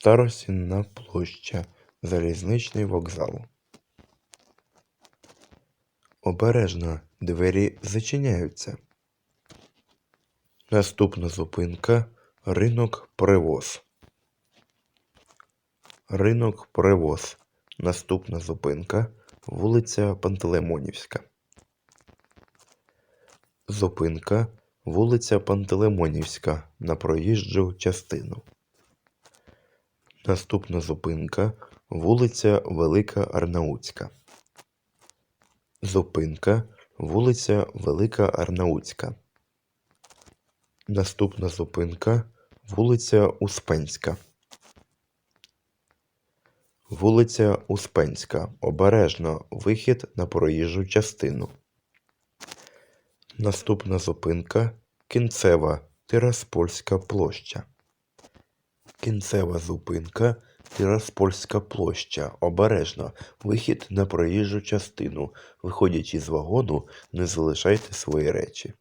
Старосінна площа, залізничний вокзал. Обережно, двері зачиняються. Наступна зупинка ринок Привоз. Ринок Привоз. Наступна зупинка вулиця Пантелеймонівська. Зупинка вулиця Пантелеймонівська на проїжджу частину. Наступна зупинка вулиця Велика Арнаутська. Зупинка вулиця Велика Арнаутська. Наступна зупинка вулиця Успенська. Вулиця Успенська. Обережно вихід на проїжджу частину. Наступна зупинка Кінцева Тираспольська площа. Кінцева зупинка Тираспольська площа. Обережно вихід на проїжджу частину. Виходячи з вагону, не залишайте свої речі.